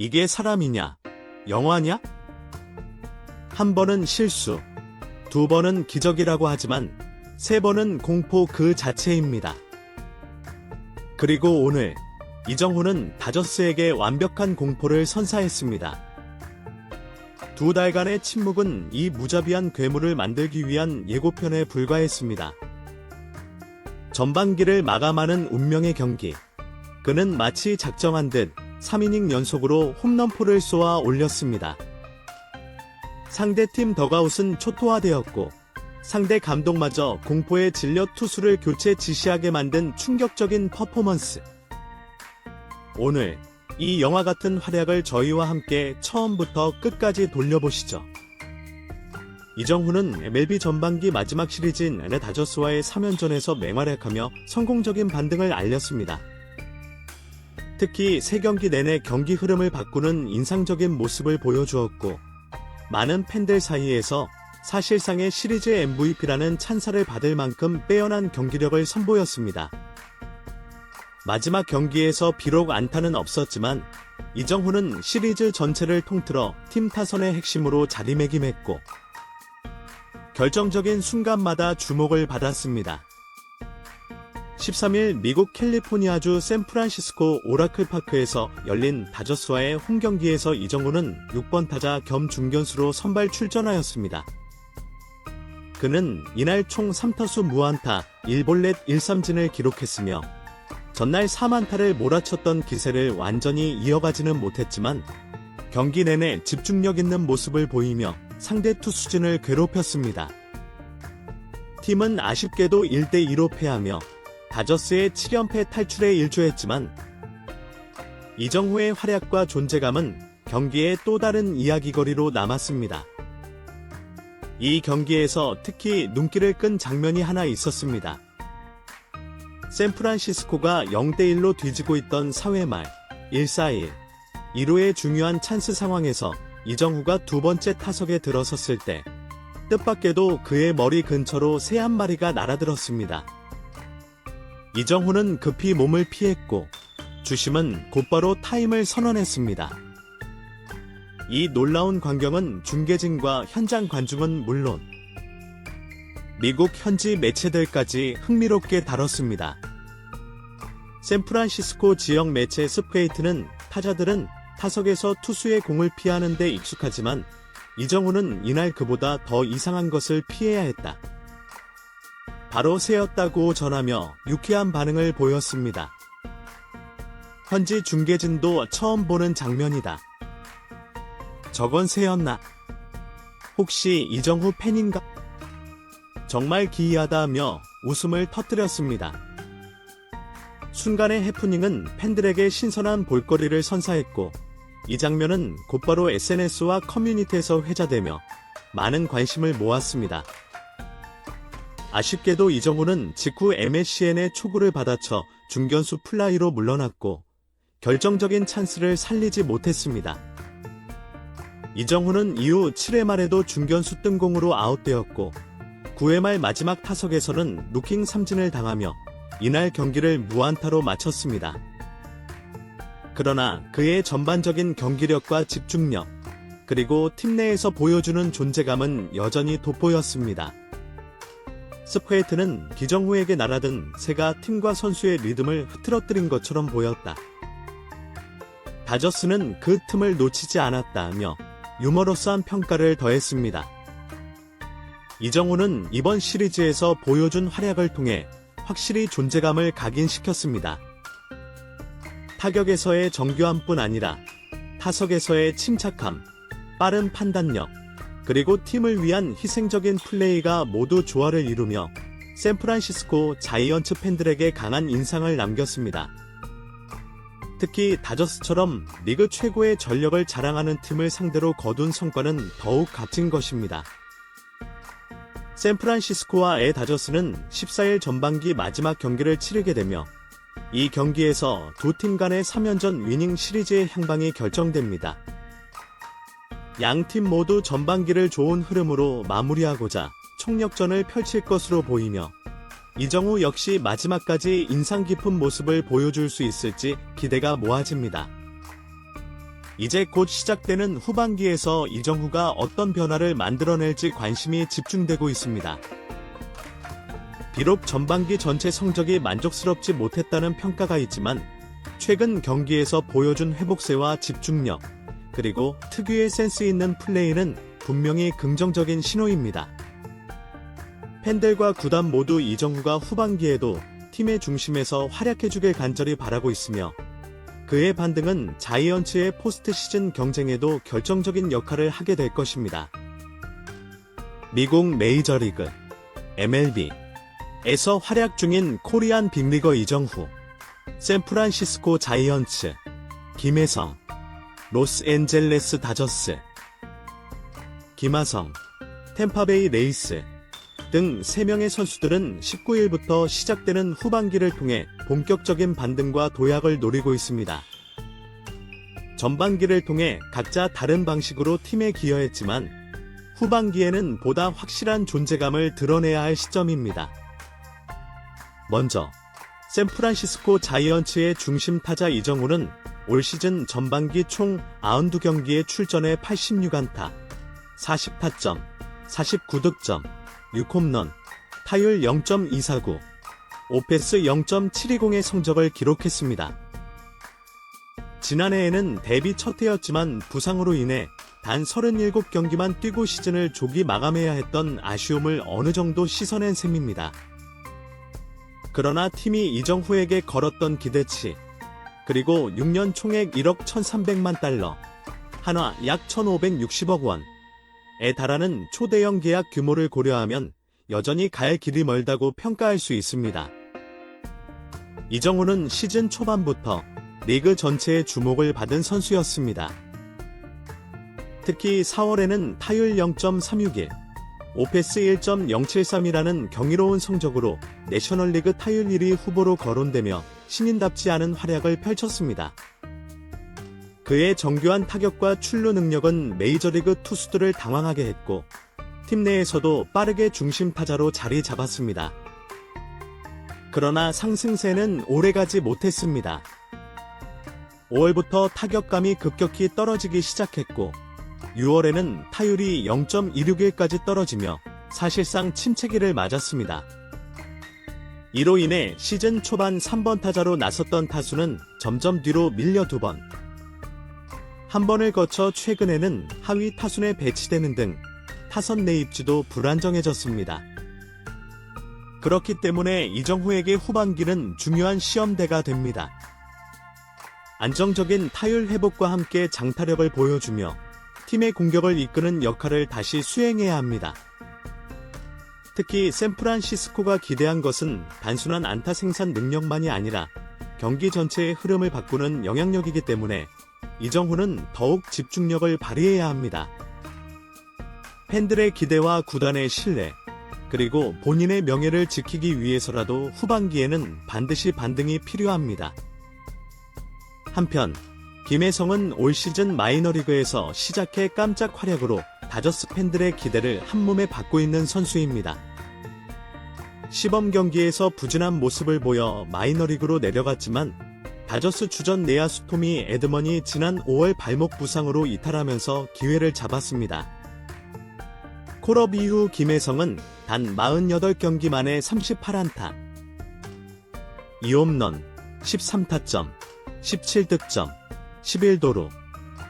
이게 사람이냐? 영화냐? 한 번은 실수, 두 번은 기적이라고 하지만 세 번은 공포 그 자체입니다. 그리고 오늘 이정후는 다저스에게 완벽한 공포를 선사했습니다. 두 달간의 침묵은 이 무자비한 괴물을 만들기 위한 예고편에 불과했습니다. 전반기를 마감하는 운명의 경기. 그는 마치 작정한 듯 3이닝 연속으로 홈런포를 쏘아 올렸습니다. 상대팀 더가웃은 초토화되었고 상대 감독마저 공포에 질려 투수를 교체 지시하게 만든 충격적인 퍼포먼스. 오늘 이 영화 같은 활약을 저희와 함께 처음부터 끝까지 돌려보시죠. 이정후는 MLB 전반기 마지막 시리즈인 LA 다저스와의 3연전에서 맹활약하며 성공적인 반등을 알렸습니다. 특히 세 경기 내내 경기 흐름을 바꾸는 인상적인 모습을 보여주었고, 많은 팬들 사이에서 사실상의 시리즈 MVP라는 찬사를 받을 만큼 빼어난 경기력을 선보였습니다. 마지막 경기에서 비록 안타는 없었지만 이정후는 시리즈 전체를 통틀어 팀 타선의 핵심으로 자리매김했고 결정적인 순간마다 주목을 받았습니다. 13일 미국 캘리포니아주 샌프란시스코 오라클 파크에서 열린 다저스와의 홈 경기에서 이정후는 6번 타자 겸 중견수로 선발 출전하였습니다. 그는 이날 총 3타수 무안타 1볼넷 1삼진을 기록했으며 전날 4만타를 몰아쳤던 기세를 완전히 이어가지는 못했지만 경기 내내 집중력 있는 모습을 보이며 상대 투수진을 괴롭혔습니다. 팀은 아쉽게도 1대2로 패하며 다저스의 7연패 탈출에 일조했지만 이정후의 활약과 존재감은 경기의 또 다른 이야기거리로 남았습니다. 이 경기에서 특히 눈길을 끈 장면이 하나 있었습니다. 샌프란시스코가 0대1로 뒤지고 있던 4회 말 1-4-1 1호의 중요한 찬스 상황에서 이정후가 두 번째 타석에 들어섰을 때 뜻밖에도 그의 머리 근처로 새 한 마리가 날아들었습니다. 이정후는 급히 몸을 피했고 주심은 곧바로 타임을 선언했습니다. 이 놀라운 광경은 중계진과 현장 관중은 물론 미국 현지 매체들까지 흥미롭게 다뤘습니다. 샌프란시스코 지역 매체 스프레이트는 타자들은 타석에서 투수의 공을 피하는 데 익숙하지만 이정우는 이날 그보다 더 이상한 것을 피해야 했다. 바로 새였다고 전하며 유쾌한 반응을 보였습니다. 현지 중계진도 처음 보는 장면이다. 저건 새였나? 혹시 이정후 팬인가? 정말 기이하다며 웃음을 터뜨렸습니다. 순간의 해프닝은 팬들에게 신선한 볼거리를 선사했고, 이 장면은 곧바로 SNS와 커뮤니티에서 회자되며 많은 관심을 모았습니다. 아쉽게도 이정우는 직후 MSCN의 초구를 받아쳐 중견수 플라이로 물러났고, 결정적인 찬스를 살리지 못했습니다. 이정후는 이후 7회 말에도 중견수 뜬공으로 아웃되었고 9회 말 마지막 타석에서는 루킹 삼진을 당하며 이날 경기를 무안타로 마쳤습니다. 그러나 그의 전반적인 경기력과 집중력 그리고 팀 내에서 보여주는 존재감은 여전히 돋보였습니다. 스프레이트는 기정후에게 날아든 새가 팀과 선수의 리듬을 흐트러뜨린 것처럼 보였다. 다저스는 그 틈을 놓치지 않았다며 유머러스한 평가를 더했습니다. 이정우는 이번 시리즈에서 보여준 활약을 통해 확실히 존재감을 각인시켰습니다. 타격에서의 정교함뿐 아니라 타석에서의 침착함, 빠른 판단력, 그리고 팀을 위한 희생적인 플레이가 모두 조화를 이루며 샌프란시스코 자이언츠 팬들에게 강한 인상을 남겼습니다. 특히 다저스처럼 리그 최고의 전력을 자랑하는 팀을 상대로 거둔 성과는 더욱 값진 것입니다. 샌프란시스코와 애 다저스는 14일 전반기 마지막 경기를 치르게 되며 이 경기에서 두 팀 간의 3연전 위닝 시리즈의 향방이 결정됩니다. 양팀 모두 전반기를 좋은 흐름으로 마무리하고자 총력전을 펼칠 것으로 보이며 이정우 역시 마지막까지 인상 깊은 모습을 보여줄 수 있을지 기대가 모아집니다. 이제 곧 시작되는 후반기에서 이정후가 어떤 변화를 만들어낼지 관심이 집중되고 있습니다. 비록 전반기 전체 성적이 만족스럽지 못했다는 평가가 있지만 최근 경기에서 보여준 회복세와 집중력, 그리고 특유의 센스 있는 플레이는 분명히 긍정적인 신호입니다. 팬들과 구단 모두 이정후가 후반기에도 팀의 중심에서 활약해주길 간절히 바라고 있으며 그의 반등은 자이언츠의 포스트 시즌 경쟁에도 결정적인 역할을 하게 될 것입니다. 미국 메이저리그 MLB에서 활약 중인 코리안 빅리거 이정후, 샌프란시스코 자이언츠, 김혜성, 로스앤젤레스 다저스, 김하성, 템파베이 레이스 등 3명의 선수들은 19일부터 시작되는 후반기를 통해 본격적인 반등과 도약을 노리고 있습니다. 전반기를 통해 각자 다른 방식으로 팀에 기여했지만 후반기에는 보다 확실한 존재감을 드러내야 할 시점입니다. 먼저 샌프란시스코 자이언츠의 중심 타자 이정우는 올 시즌 전반기 총 92경기에 출전해 86안타, 40타점, 49득점, 6홈런, 타율 0.249, 오페스 0.720의 성적을 기록했습니다. 지난해에는 데뷔 첫 해였지만 부상으로 인해 단 37경기만 뛰고 시즌을 조기 마감해야 했던 아쉬움을 어느 정도 씻어낸 셈입니다. 그러나 팀이 이정후에게 걸었던 기대치, 그리고 6년 총액 1억 1,300만 달러, 한화 약 1,560억 원에 달하는 초대형 계약 규모를 고려하면 여전히 갈 길이 멀다고 평가할 수 있습니다. 이정우는 시즌 초반부터 리그 전체의 주목을 받은 선수였습니다. 특히 4월에는 타율 0.361, 오페스 1.073이라는 경이로운 성적으로 내셔널리그 타율 1위 후보로 거론되며 신인답지 않은 활약을 펼쳤습니다. 그의 정교한 타격과 출루 능력은 메이저리그 투수들을 당황하게 했고 팀 내에서도 빠르게 중심 타자로 자리 잡았습니다. 그러나 상승세는 오래가지 못했습니다. 5월부터 타격감이 급격히 떨어지기 시작했고 6월에는 타율이 0.261까지 떨어지며 사실상 침체기를 맞았습니다. 이로 인해 시즌 초반 3번 타자로 나섰던 타수는 점점 뒤로 밀려 두 번. 한 번을 거쳐 최근에는 하위 타순에 배치되는 등 타선 내 입지도 불안정해졌습니다. 그렇기 때문에 이정후에게 후반기는 중요한 시험대가 됩니다. 안정적인 타율 회복과 함께 장타력을 보여주며 팀의 공격을 이끄는 역할을 다시 수행해야 합니다. 특히 샌프란시스코가 기대한 것은 단순한 안타 생산 능력만이 아니라 경기 전체의 흐름을 바꾸는 영향력이기 때문에 이정후는 더욱 집중력을 발휘해야 합니다. 팬들의 기대와 구단의 신뢰, 그리고 본인의 명예를 지키기 위해서라도 후반기에는 반드시 반등이 필요합니다. 한편 김혜성은 올 시즌 마이너리그에서 시작해 깜짝 활약으로 다저스 팬들의 기대를 한몸에 받고 있는 선수입니다. 시범 경기에서 부진한 모습을 보여 마이너리그로 내려갔지만 다저스 주전 내야수 토미 에드먼이 지난 5월 발목 부상으로 이탈하면서 기회를 잡았습니다. 콜업 이후 김혜성은 단 48경기 만에 38안타, 2홈런, 13타점, 17득점, 11도루,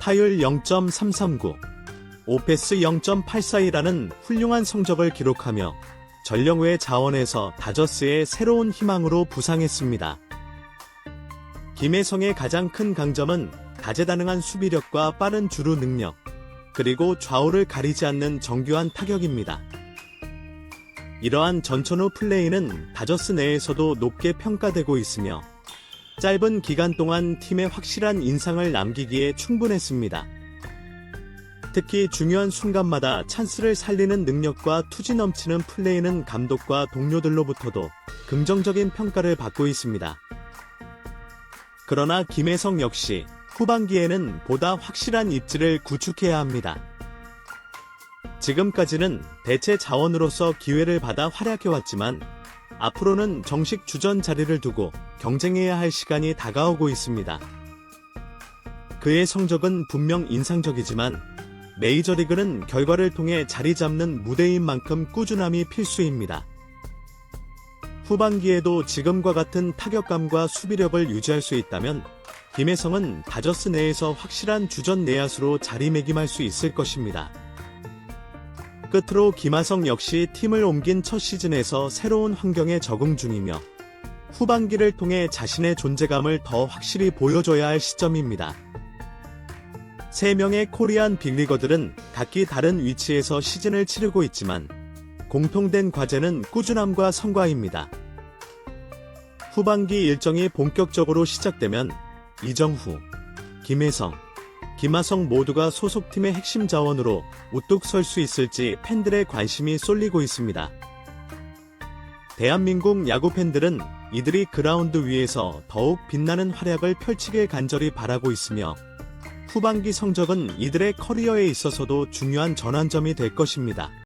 타율 0.339, 오페스 0.842라는 훌륭한 성적을 기록하며 전령후의 자원에서 다저스의 새로운 희망으로 부상했습니다. 김혜성의 가장 큰 강점은 다재다능한 수비력과 빠른 주루 능력, 그리고 좌우를 가리지 않는 정교한 타격입니다. 이러한 전천후 플레이는 다저스 내에서도 높게 평가되고 있으며 짧은 기간 동안 팀에 확실한 인상을 남기기에 충분했습니다. 특히 중요한 순간마다 찬스를 살리는 능력과 투지 넘치는 플레이는 감독과 동료들로부터도 긍정적인 평가를 받고 있습니다. 그러나 김혜성 역시 후반기에는 보다 확실한 입지를 구축해야 합니다. 지금까지는 대체 자원으로서 기회를 받아 활약해왔지만 앞으로는 정식 주전 자리를 두고 경쟁해야 할 시간이 다가오고 있습니다. 그의 성적은 분명 인상적이지만 메이저리그는 결과를 통해 자리 잡는 무대인 만큼 꾸준함이 필수입니다. 후반기에도 지금과 같은 타격감과 수비력을 유지할 수 있다면 김혜성은 다저스 내에서 확실한 주전 내야수로 자리매김할 수 있을 것입니다. 끝으로 김하성 역시 팀을 옮긴 첫 시즌에서 새로운 환경에 적응 중이며 후반기를 통해 자신의 존재감을 더 확실히 보여줘야 할 시점입니다. 세 명의 코리안 빅리거들은 각기 다른 위치에서 시즌을 치르고 있지만 공통된 과제는 꾸준함과 성과입니다. 후반기 일정이 본격적으로 시작되면 이정후, 김혜성, 김하성 모두가 소속팀의 핵심 자원으로 우뚝 설 수 있을지 팬들의 관심이 쏠리고 있습니다. 대한민국 야구 팬들은 이들이 그라운드 위에서 더욱 빛나는 활약을 펼치길 간절히 바라고 있으며 후반기 성적은 이들의 커리어에 있어서도 중요한 전환점이 될 것입니다.